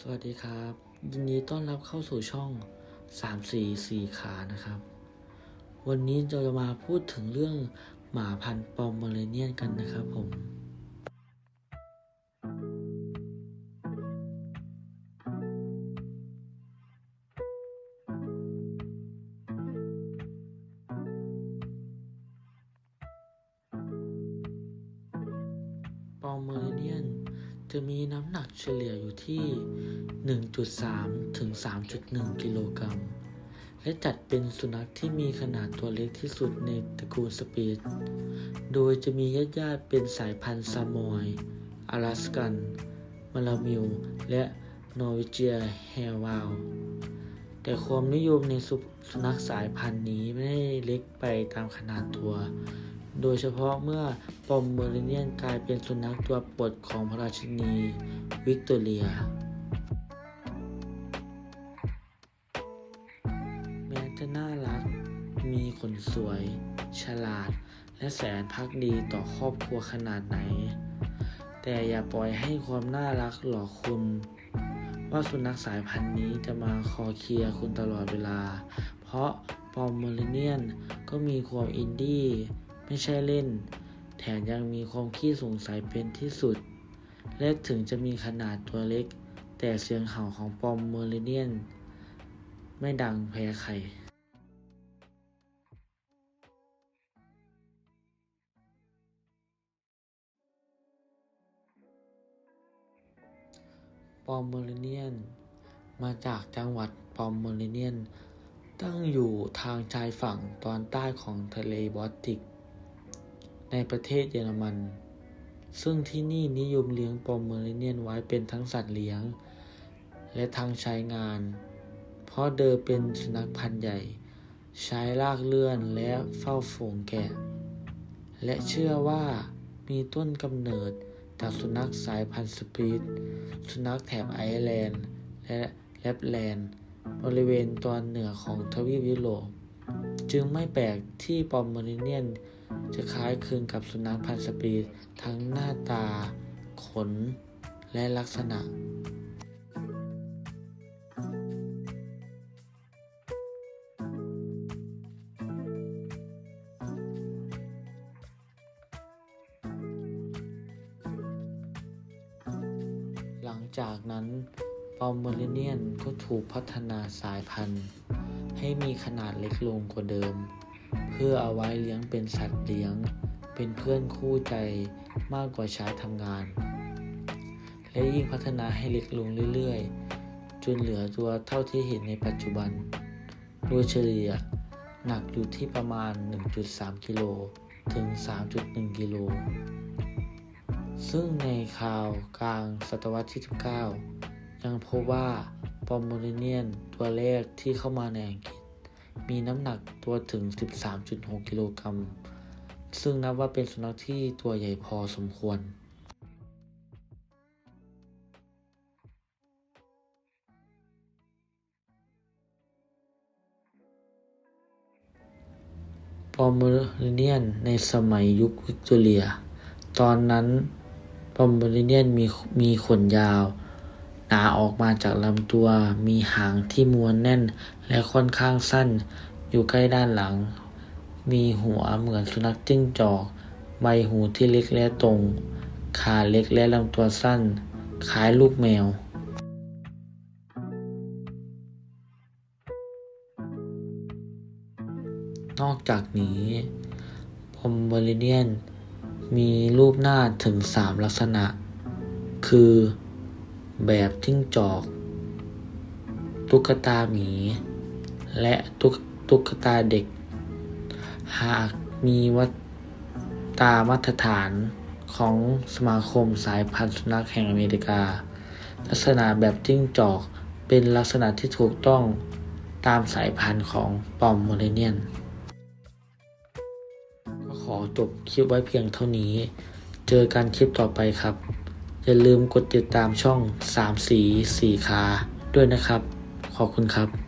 สวัสดีครับ ยินดีต้อนรับเข้าสู่ช่อง 3 4 4 ขานะครับ วันนี้เราจะมาพูดถึงเรื่องหมาพันธุ์ปอมเมอเรเนียนกันนะครับผมปอมเมอเรเนียน จะมีน้ำหนักเฉลี่ยอยู่ที่ 1.3 ถึง 3.1 กิโลกรัม และจัดเป็นสุนัขที่มีขนาดตัวเล็กที่สุดในตระกูลสปีด โดยจะมีญาติญาติๆเป็นสายพันธุ์ซามอย阿拉สกันมาลามิว และนอร์วิเจียแฮวาวแต่ความนิยมในสุสุนัขสายพันธุ์นี้ไม่ได้เล็กไปตามขนาดตัว โดยเฉพาะเมื่อปอมเมอริเนียนกลายเป็นสุนัขตัวโปรดของพระราชินีวิกตอเรีย แม้จะน่ารัก มีขนสวย ฉลาด และแสนพักดีต่อครอบครัวขนาดไหน แต่อย่าปล่อยให้ความน่ารักหลอกคุณว่าสุนัขสายพันธุ์นี้จะมาคอเคลียร์คุณตลอดเวลา เพราะปอมเมอริเนียนก็มีความอินดี้ ไม่ใช่เล่น แถมยังมีความขี้สงสัยเป็นที่สุด และถึงจะมีขนาดตัวเล็ก แต่เสียงเห่าของปอมเมอริเนียน ไม่ดังแพ้ใครปอมเมอริเนียน มาจากจังหวัดปอมเมอริเนียน ตั้งอยู่ทางชายฝั่งตอนใต้ของทะเลบอลติก ในประเทศเยอรมัน ซึ่งที่นี่นิยมเลี้ยงปอมเมอริเนียนไว้เป็นทั้งสัตว์เลี้ยง และทั้งใช้งาน เพราะเดิมเป็นสุนัขพันธุ์ใหญ่ ใช้ลากเลื่อนและเฝ้าฝูงแกะ และเชื่อว่ามีต้นกำเนิดจากสุนัขสายพันธุ์สปีดสุนัขแถบไอร์แลนด์ และแลปแลนด์ บริเวณตอนเหนือของทวีปยุโรป จึงไม่แปลกที่ปอมเมอริเนียน จะคล้ายคลึงกับสุนัขพันธุ์สปีดทั้งหน้าตา ขน และลักษณะ หลังจากนั้นปอมเมอริเนียนก็ถูกพัฒนาสายพันธุ์ ให้มีขนาดเล็กลงกว่าเดิม เพื่อเอาไว้เลี้ยงเป็นสัตว์เลี้ยง เป็นเพื่อนคู่ใจมากกว่าใช้ทำงาน และยิ่งพัฒนาให้เล็กลงเรื่อยๆ จนเหลือตัวเท่าที่เห็นในปัจจุบัน โดยเฉลี่ยหนักอยู่ที่ประมาณ 1.3 กิโลถึง 3.1 กิโล ซึ่งในข่าวกลางศตวรรษที่ 19 ยังพบว่าปอมเมอริเนียนตัวแรกที่เข้ามาในอังกฤษ มีน้ำหนักตัวถึง 13.6 กิโลกรัม ซึ่งนับว่าเป็นสุนัขที่ตัวใหญ่พอสมควร ปอมเมอรเนียนในสมัยยุควิกตอเรีย ตอนนั้นปอมเมอรเนียนมีมีขนยาว หนาออกมาจากลำตัว มีหางที่ม้วนแน่นและค่อนข้างสั้น อยู่ใกล้ด้านหลัง มีหัวเหมือนสุนัขจิ้งจอก ใบหูที่เล็กและตรง ขาเล็กและลำตัวสั้น คล้ายลูกแมวนอกจากนี้ปอมเบอริเนียน มีรูปหน้าถึง 3 ลักษณะ คือ แบบจิ้งจอก ตุ๊กตาหมี และตุ๊กตุ๊กตาเด็ก หากมีวัตตามาตรฐานของสมาคมสายพันธุ์สุนัขแห่งอเมริกา ลักษณะแบบจิ้งจอกเป็นลักษณะที่ถูกต้องตามสายพันธุ์ของปอมเมอริเนียน ก็ขอจบคลิปไว้เพียงเท่านี้ เจอกันคลิปต่อไปครับ อย่าลืมกดติดตามช่อง 3 สี4ขาด้วยนะครับ ขอบคุณครับ